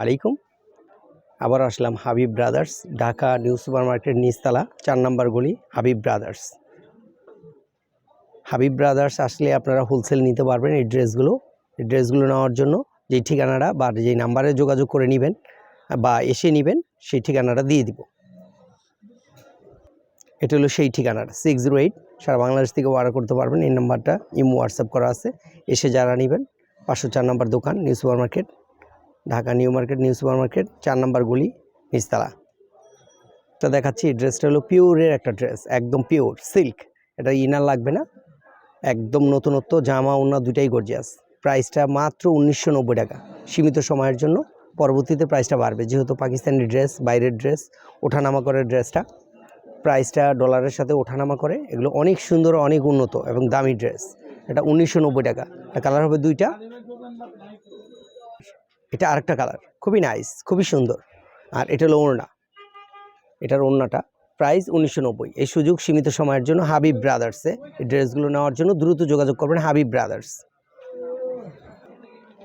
আলাইকুম। আবার আসলাম Habib brothers, Dhaka new super market নিচতলা, চার নম্বর গলি, হাবিব ব্রাদার্স। হাবিব ব্রাদার্স আসলে আপনারা হোলসেল নিতে পারবেন এই ড্রেসগুলো। এই ড্রেসগুলো নেওয়ার জন্য যেই ঠিকানাটা বা যেই নাম্বারে যোগাযোগ করে নেবেন বা এসে নেবেন, সেই ঠিকানাটা দিয়ে দিব। এটা হলো সেই ঠিকানাটা সিক্স জিরো এইট সারা বাংলাদেশ থেকে অর্ডার করতে পারবেন। এই নাম্বারটা ইমো হোয়াটসঅ্যাপ করা আছে। এসে যারা নেবেন, পাঁচশো চার নম্বর দোকান, new super market Dhaka new market, new super market, চার নম্বর গলি, নিচতলা। এটা দেখাচ্ছি ড্রেসটা হলো পিওরের একটা ড্রেস, একদম পিওর, সিল্ক। এটা ইনার লাগবে না, একদম নতুনত্ব, জামা ওনা দুটাই গর্জিয়াস প্রাইসটা মাত্র উনিশশো নব্বই টাকা। সীমিত সময়ের জন্য পরবর্তীতে প্রাইসটা বাড়বে। যেহেতু পাকিস্তানি ড্রেস, বাইরের ড্রেস, ওঠানামা করে ড্রেসটা, প্রাইসটা ডলারের সাথে ওঠানামা করে, এগুলো অনেক সুন্দর, অনেক উন্নত এবং দামি ড্রেস। এটা উনিশশো নব্বই টাকা। কালার হবে দুইটা এটা আরেকটা কালার খুবই নাইস খুবই সুন্দর। আর এটা হলো ওড়না। এটার ওড়নাটা প্রাইস উনিশশো নব্বই। এই সুযোগ সীমিত সময়ের জন্য হাবিব ব্রাদার্সে এই ড্রেসগুলো নেওয়ার জন্য দ্রুত যোগাযোগ করবেন হাবিব ব্রাদার্স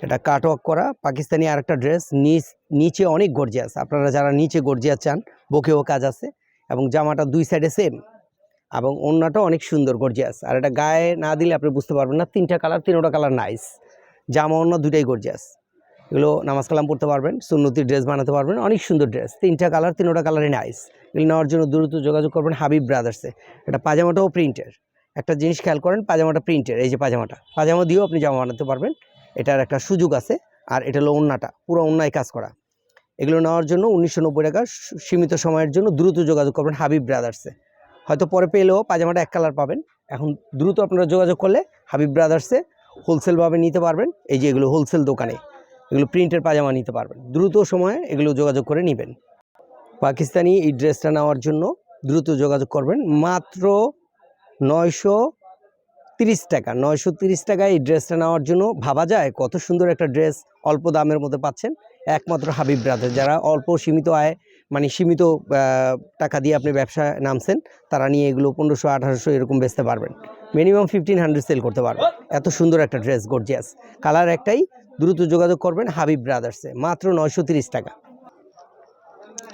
এটা কাট ওয়ার্ক করা, পাকিস্তানি আরেকটা ড্রেস নিচ, নিচে অনেক গর্জিয়াস আপনারা যারা নিচে গর্জিয়াস চান, বকেও কাজ আছে এবং জামাটা দুই সাইডে সেম এবং ওড়নাটা অনেক সুন্দর গর্জিয়াস আর এটা গায়ে না দিলে আপনি বুঝতে পারবেন না, তিনটা কালার তিনোটা কালার নাইস জামা ওড়না দুইটাই গর্জিয়াস এগুলো নামাজ কালাম পড়তে পারবেন, সুন্নতি ড্রেস বানাতে পারবেন, অনেক সুন্দর ড্রেস তিনটা কালার তিনোটা কালারই নাইস এগুলো নেওয়ার জন্য দ্রুত যোগাযোগ করবেন হাবিব ব্রাদার্সে এটা পাজামাটাও প্রিন্টের একটা জিনিস খেয়াল করেন, পাজামাটা প্রিন্টের এই যে পাজামাটা। পাজামা দিয়েও আপনি জামা বানাতে পারবেন। এটার একটা সুযোগ আছে, আর এটা হলো অন্যটা পুরো অন্যায় কাজ করা। এগুলো নেওয়ার জন্য উনিশশো নব্বই টাকা সীমিত সময়ের জন্য দ্রুত যোগাযোগ করবেন হাবিব ব্রাদার্সে হয়তো পরে পেলেও পাজামাটা এক কালার পাবেন। এখন দ্রুত আপনারা যোগাযোগ করলে হাবিব ব্রাদার্সে হোলসেলভাবে নিতে পারবেন। এই যে এগুলো হোলসেল দোকানে। এগুলো প্রিন্টের পাজামা নিতে পারবেন। দ্রুত সময়ে এগুলো যোগাযোগ করে নেবেন। পাকিস্তানি এই ড্রেসটা নেওয়ার জন্য দ্রুত যোগাযোগ করবেন। মাত্র নয়শো তিরিশ টাকা। নয়শো তিরিশ টাকায় এই ড্রেসটা নেওয়ার জন্য ভাবা যায় কত সুন্দর একটা ড্রেস অল্প দামের মধ্যে পাচ্ছেন। একমাত্র হাবিব ব্রাদার যারা অল্প সীমিত আয় মানে সীমিত টাকা দিয়ে আপনি ব্যবসায় নামছেন, তারা নিয়ে এগুলো পনেরোশো, আঠারোশো এরকম বেচতে পারবেন। মিনিমাম ফিফটিন হান্ড্রেড সেল করতে পারবেন। এত সুন্দর একটা ড্রেস গর্জিয়াস কালার একটাই দ্রুত যোগাযোগ করবেন হাবিব ব্রাদার্সে মাত্র নয়শো তিরিশ টাকা।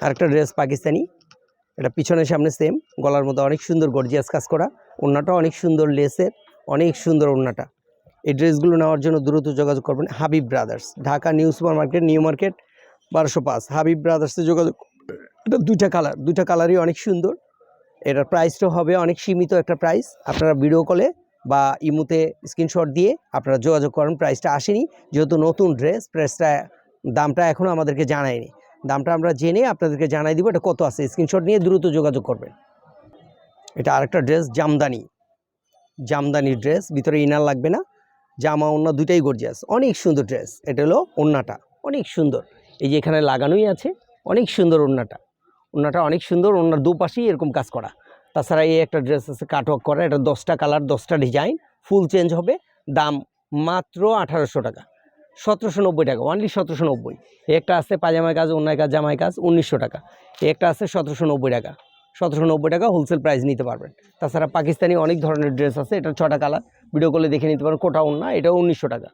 আরেকটা ড্রেস পাকিস্তানি। এটা পিছনের সামনে সেম গলার মধ্যে অনেক সুন্দর গর্জিয়াস কাজ করা। ওড়নাটা অনেক সুন্দর লেসের অনেক সুন্দর ওড়নাটা। এই ড্রেসগুলো নেওয়ার জন্য দ্রুত যোগাযোগ করবেন Habib brothers Dhaka new super market new market, বারোশো পাঁচ। হাবিব ব্রাদার্সে যোগাযোগ এটা দুইটা কালার দুইটা কালারই অনেক সুন্দর। এটার প্রাইসটা হবে অনেক সীমিত একটা প্রাইস আপনারা ভিডিও কলে বা ইমুতে স্ক্রিনশট দিয়ে আপনারা যোগাযোগ করেন। প্রাইসটা আসেনি। যেহেতু নতুন ড্রেস, প্রাইসটা দামটা এখনও আমাদেরকে জানায়নি। দামটা আমরা জেনে আপনাদেরকে জানাই দিব এটা কত আছে। স্ক্রিনশট নিয়ে দ্রুত যোগাযোগ করবেন। এটা আরেকটা ড্রেস, জামদানি। জামদানি ড্রেস, ভিতরে ইনার লাগবে না। জামা ওড়না দুইটাই গর্জিয়াস অনেক সুন্দর ড্রেস। এটা হলো ওড়নাটা অনেক সুন্দর। এই যে এখানে লাগানোই আছে, অনেক সুন্দর ওড়নাটা ওড়নাটা অনেক সুন্দর ওড়নার দুপাশেই এরকম কাজ করা। তাছাড়া এই একটা ড্রেস আছে কাটওয়ার্ক করা, এটা দশটা কালার দশটা ডিজাইন ফুল চেঞ্জ হবে, দাম মাত্র আঠারোশো টাকা, সতেরোশো নব্বই টাকা অনলি সতেরোশো নব্বই। একটা আছে পাজামায় কাজ অন্যায় কাজ জামাই কাজ, উনিশশো টাকা। একটা আছে সতেরোশো নব্বই টাকা, সতেরোশো নব্বই টাকা হোলসেল প্রাইস নিতে পারবেন। তাছাড়া পাকিস্তানি অনেক ধরনের ড্রেস আছে, এটা ছটা কালার ভিডিও করলে দেখে নিতে পারেন, কোটা অন্য এটাও উনিশশো টাকা।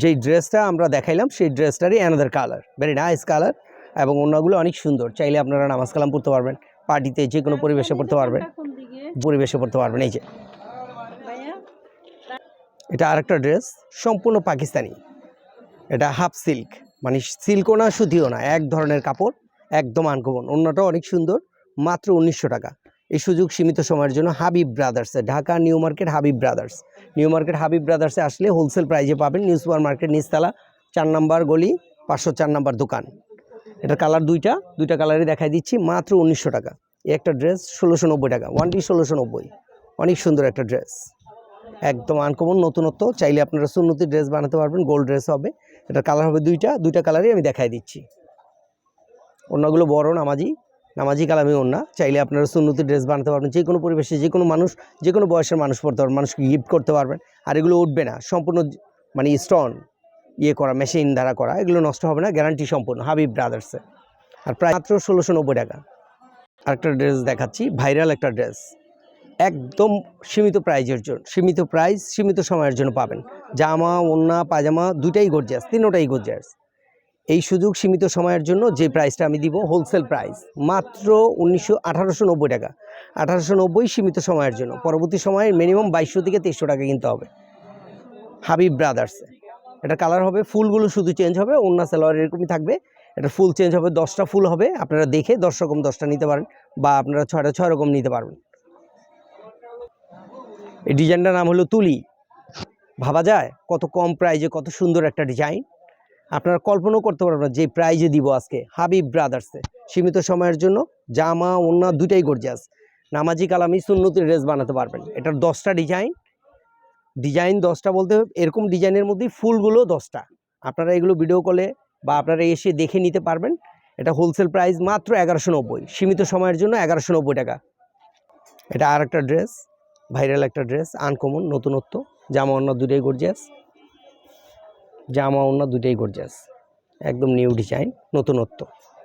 যেই ড্রেসটা আমরা দেখাইলাম, সেই ড্রেসটারই another colour very nice colour এবং অন্যগুলো অনেক সুন্দর, চাইলে আপনারা নামাজ কালাম পড়তে পারবেন। পার্টিতে যে কোনো পরিবেশে পড়তে পারবেন। পরিবেশে পড়তে পারবেন এই যে। এটা আরেকটা ড্রেস সম্পূর্ণ পাকিস্তানি। এটা হাফ সিল্ক মানে সিল্কও না সুতিও না এক ধরনের কাপড় একদম আনকমন। অন্যটা অনেক সুন্দর মাত্র উনিশশো টাকা। এই সুযোগ সীমিত সময়ের জন্য Habib ব্রাদার্সে Dhaka new market Habib brothers. New market Habib ব্রাদার্সে আসলে হোলসেল প্রাইজে পাবেন নিউ সুপার মার্কেট নিচতলা চার নাম্বার গলি পাঁচশো চার নাম্বার দোকান। এটার কালার দুইটা দুইটা কালারই দেখাই দিচ্ছি, মাত্র উনিশশো টাকা। একটা ড্রেস ষোলোশো নব্বই টাকা ওয়ান ওয়ানটি ষোলোশো নব্বই। অনেক সুন্দর একটা ড্রেস একদম আনকমন নতুনত্ব, চাইলে আপনারা সুন্নতি ড্রেস বানাতে পারবেন গোল্ড ড্রেস হবে। এটার কালার হবে দুইটা দুইটা কালারই আমি দেখাই দিচ্ছি। অন্যগুলো বড়, নামাজি নামাজি কালামি ওন্না চাইলে আপনারা সুন্নতি ড্রেস বানাতে পারবেন, যে কোনো পরিবেশে, যে কোনো মানুষ, যে কোনো বয়সের মানুষ পড়তে পারবেন, মানুষকে গিফট করতে পারবেন। আর এগুলো উঠবে না, সম্পূর্ণ মানে স্টোন ইয়ে করা মেশিন দ্বারা করা, এগুলো নষ্ট হবে না গ্যারান্টি সম্পূর্ণ, হাবিব ব্রাদার্সে আর প্রায় মাত্র ষোলোশো নব্বই টাকা। আরেকটা ড্রেস দেখাচ্ছি ভাইরাল একটা ড্রেস একদম সীমিত প্রাইজের জন্য, সীমিত প্রাইস সীমিত সময়ের জন্য পাবেন। জামা, ওন্না পাজামা দুটাই গর্জিয়াস তিনোটাই গর্জিয়াস এই সুযোগ সীমিত সময়ের জন্য যে প্রাইসটা আমি দিব হোলসেল প্রাইস মাত্র উনিশশো আঠারোশো নব্বই টাকা। আঠারোশো নব্বই সীমিত সময়ের জন্য, পরবর্তী সময়ে মিনিমাম বাইশশো থেকে তেইশশো টাকা কিনতে হবে। হাবিব ব্রাদার্সে এটা কালার হবে, ফুলগুলো শুধু চেঞ্জ হবে অন্য সালোয়ার এরকমই থাকবে। এটা ফুল চেঞ্জ হবে, দশটা ফুল হবে, আপনারা দেখে দশ রকম দশটা নিতে পারেন বা আপনারা ছয়টা ছয় রকম নিতে পারবেন। এই ডিজাইনটার নাম হলো তুলি। ভাবা যায় কত কম প্রাইজে কত সুন্দর একটা ডিজাইন আপনারা কল্পনাও করতে পারবেন যে প্রাইজে দিব আজকে। হাবিব ব্রাদার্সে সীমিত সময়ের জন্য জামা ওন্না দুটাই গর্জিয়াস নামাজি কালামি সুন্নতি ড্রেস বানাতে পারবেন। এটার দশটা ডিজাইন ডিজাইন দশটা বলতে এরকম ডিজাইনের মধ্যেই ফুলগুলো দশটা। আপনারা এগুলো ভিডিও কলে বা আপনারা এসে দেখে নিতে পারবেন। এটা হোলসেল প্রাইস মাত্র এগারোশো নব্বই, সীমিত সময়ের জন্য এগারোশো নব্বই টাকা। এটা আর একটা ড্রেস ভাইরাল একটা ড্রেস আনকমন নতুনত্ব। জামা অন্য দুটোই গর্জিয়াস জামা অন্য দুটোই গর্জিয়াস একদম নিউ ডিজাইন নতুনত্ব।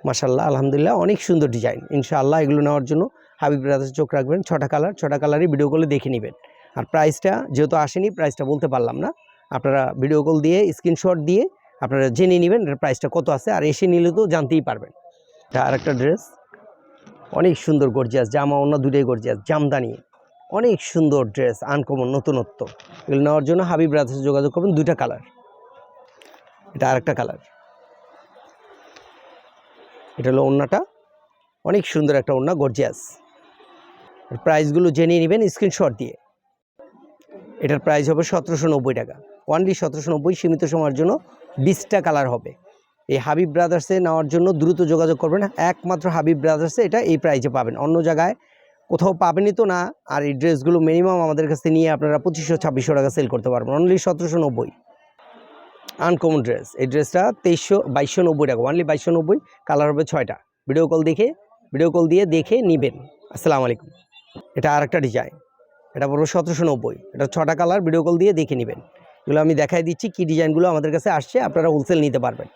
মাসাল্লাহ আলহামদুলিল্লাহ, অনেক সুন্দর ডিজাইন ইনশাআল্লাহ এগুলো নেওয়ার জন্য হাবিব ব্রাদার্স চোখ রাখবেন। ছটা কালার ছটা কালারই ভিডিও কলে দেখে নেবেন। আর প্রাইসটা যেহেতু আসেনি প্রাইসটা বলতে পারলাম না। আপনারা ভিডিও কল দিয়ে স্ক্রিনশট দিয়ে আপনারা জেনে নেবেন এর প্রাইসটা কত আছে, আর এসে নিলে তো জানতেই পারবেন। এটা আর একটা ড্রেস অনেক সুন্দর গর্জিয়াস জামা অন্য দুটোই গর্জিয়াস জামদানি, অনেক সুন্দর ড্রেস আনকমন নতুনত্ব। এগুলো নেওয়ার জন্য হাবিব ব্রাদার্সে যোগাযোগ করবেন, দুইটা কালার এটা আরেকটা কালার এটা হলো ওড়নাটা, অনেক সুন্দর একটা ওড়না গর্জিয়াস প্রাইসগুলো জেনে নেবেন স্ক্রিনশট দিয়ে। এটার প্রাইস হবে সতেরোশো নব্বই টাকা। ওয়ানলি সতেরোশো নব্বই সীমিত সময়ের জন্য বিশটা কালার হবে। এই হাবিব ব্রাদার্সে নেওয়ার জন্য দ্রুত যোগাযোগ করবেন। একমাত্র হাবিব ব্রাদার্সে এটা এই প্রাইজে পাবেন। অন্য জায়গায় কোথাও পাবেনই তো না। আর এই ড্রেসগুলো মিনিমাম আমাদের কাছে নিয়ে আপনারা পঁচিশশো, ছাব্বিশশো টাকা সেল করতে পারবেন। অনলি সতেরোশো নব্বই। আনকমন ড্রেস এই ড্রেসটা তেইশশো, বাইশশো নব্বই টাকা। অনলি বাইশশো নব্বই। কালার হবে ছয়টা। ভিডিও কল দেখে ভিডিও কল দিয়ে দেখে নেবেন। আসসালামু আলাইকুম। এটা আর একটা ডিজাইন এটা পড়ব সতেরোশো নব্বই। এটা ছটা কালার ভিডিও কল দিয়ে দেখে নেবেন। এগুলো আমি দেখাই দিচ্ছি কী ডিজাইনগুলো আমাদের কাছে আসছে, আপনারা হোলসেল নিতে পারবেন।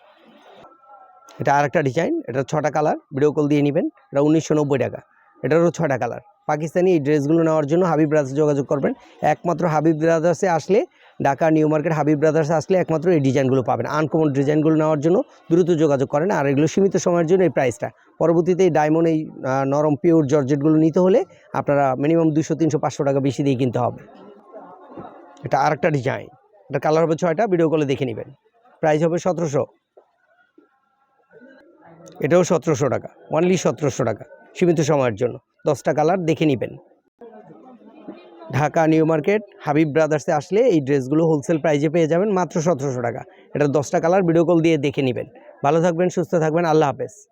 এটা আর একটা ডিজাইন এটা ছটা কালার ভিডিও কল দিয়ে নেবেন। এটা উনিশশো নব্বই টাকা। এটারও ছটা কালার পাকিস্তানি এই ড্রেসগুলো নেওয়ার জন্য হাবিব ব্রাদার্সে যোগাযোগ করবেন। একমাত্র হাবিব ব্রাদার্সে আসলে Dhaka, new market, Habib brothers আসলে একমাত্র এই ডিজাইনগুলো পাবেন। আনকমন ডিজাইনগুলো নেওয়ার জন্য দ্রুত যোগাযোগ করেন আর এগুলো সীমিত সময়ের জন্য এই প্রাইসটা। পরবর্তীতে এই ডায়মন্ড, এই নরম পিওর জর্জেটগুলো নিতে হলে আপনারা মিনিমাম দুশো তিনশো, পাঁচশো টাকা বেশি দিয়ে কিনতে হবে। এটা আরেকটা ডিজাইন। এটা কালার হবে ছয়টা, ভিডিও কলে দেখে নেবেন। প্রাইস হবে সতেরোশো। এটাও সতেরোশো টাকা অনলি সতেরোশো টাকা, সীমিত সময়ের জন্য। দশটা কালার দেখে নেবেন। ঢাকা নিউ মার্কেট, হাবিব ব্রাদার্সে আসলে এই ড্রেসগুলো হোলসেল প্রাইজে পেয়ে যাবেন মাত্র সতেরোশো টাকা। এটা দশটা কালার ভিডিও কল দিয়ে দেখে নেবেন। ভালো থাকবেন, সুস্থ থাকবেন, আল্লাহ হাফেজ।